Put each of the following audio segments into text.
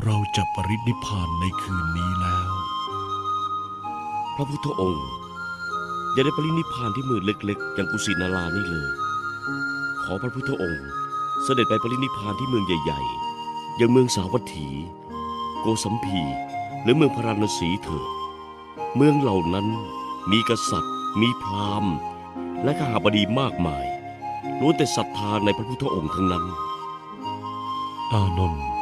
เราจะปรินิพพานในคืนนี้แล้ว พระพุทธองค์อย่าได้ปรินิพพานที่เมืองเล็กๆ อย่างกุสินารานี่เลย ขอพระพุทธองค์ เสด็จไปปรินิพพานที่เมืองใหญ่ ๆ อย่างเมืองสาวัตถี โกสัมพี หรือเมืองพาราณสีเถิดเมืองเหล่านั้นมีกษัตริย์ มีพราหมณ์ และข้าบดีมากมายล้วนแต่ศรัทธาในพระพุทธองค์ทั้งนั้น อานนท์อ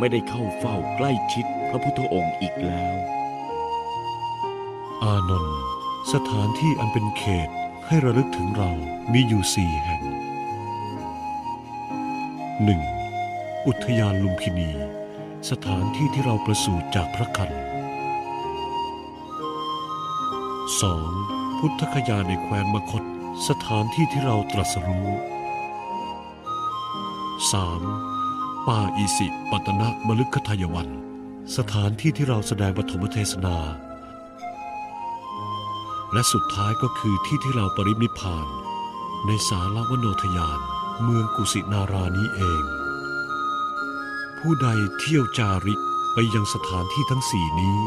ไม่ได้เข้าเฝ้าใกล้ชิดพระพุทธองค์อีกแล้ว อานนท์สถานที่อันเป็นเขตให้ระลึกถึงเรามีอยู่สี่แห่ง 1. อุทยานลุมพินี สถานที่ที่เราประสูติจากพระคัน 2. พุทธคยาในแคว้นมคต สถานที่ที่เราตรัสรู้ 3. ป่าอิสิปตนะมลึกขทายวัน สถานที่ที่เราแสดงปฐมเทศนา และสุดท้ายก็คือที่ที่เราปรินิพพาน ในสารวโนทยาน เมืองกุสินารานี้เอง ผู้ใดเที่ยวจาริกไปยังสถานที่ทั้งสี่นี้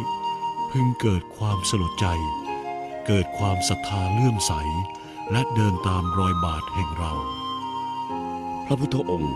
พึงเกิดความสลดใจ เกิดความศรัทธาเลื่อมใส และเดินตามรอยบาทแห่งเรา พระพุทธองค์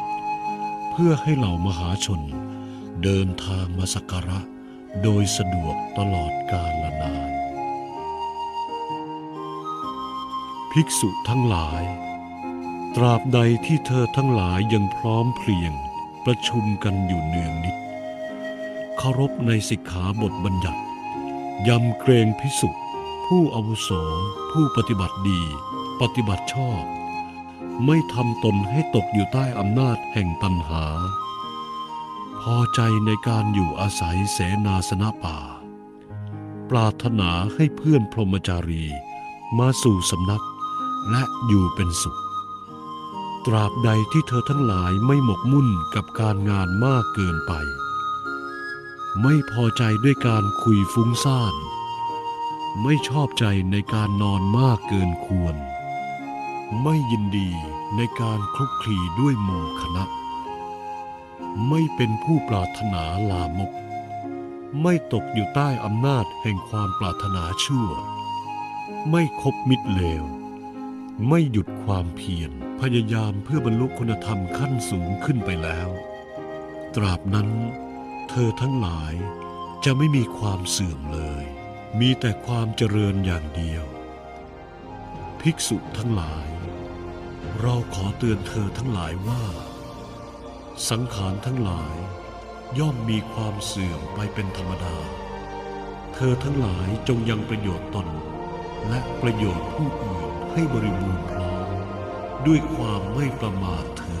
พื่อให้เหล่ามหาชน เดินทางมาสักการะ โดยสะดวกตลอดกาลนาน ภิกษุทั้งหลาย ตราบใดที่เธอทั้งหลายยังพร้อมเพรียงประชุมกันอยู่เนืองนิดเคารพในสิกขาบทบัญญัติ ยำเกรงพิสุผู้อาวุโส ผู้ปฏิบัติดี ปฏิบัติชอบ ไม่ทำตนให้ตกอยู่ใต้อำนาจแห่งตัณหา พอใจในการอยู่อาศัยเสนาสนะป่า ปรารถนาให้เพื่อนพรหมจารีมาสู่สำนักและอยู่เป็นสุข ตราบใดที่เธอทั้งหลายไม่หมกมุ่นกับการงานมากเกินไป ไม่พอใจด้วยการคุยฟุ้งซ่าน ไม่ชอบใจในการนอนมากเกินควร ไม่ยินดีในการคลุกคลีด้วยหมู่คณะ ไม่เป็นผู้ปรารถนาลามก ไม่ตกอยู่ใต้อำนาจแห่งความปรารถนาชั่ว ไม่คบมิตรเลว ไม่หยุดความเพียรพยายามเพื่อบรรลุคุณธรรมขั้นสูงขึ้นไปแล้ว ตราบนั้น เธอทั้งหลายจะไม่มีความเสื่อมเลย มีแต่ความเจริญอย่างเดียว ภิกษุทั้งหลาย เราขอเตือนเธอทั้งหลายว่า สังขารทั้งหลายย่อมมีความเสื่อมไปเป็นธรรมดา เธอทั้งหลายจงยังประโยชน์ตน และประโยชน์ผู้อื่นให้บริบูรณ์พร้อมด้วยความไม่ประมาทเธอ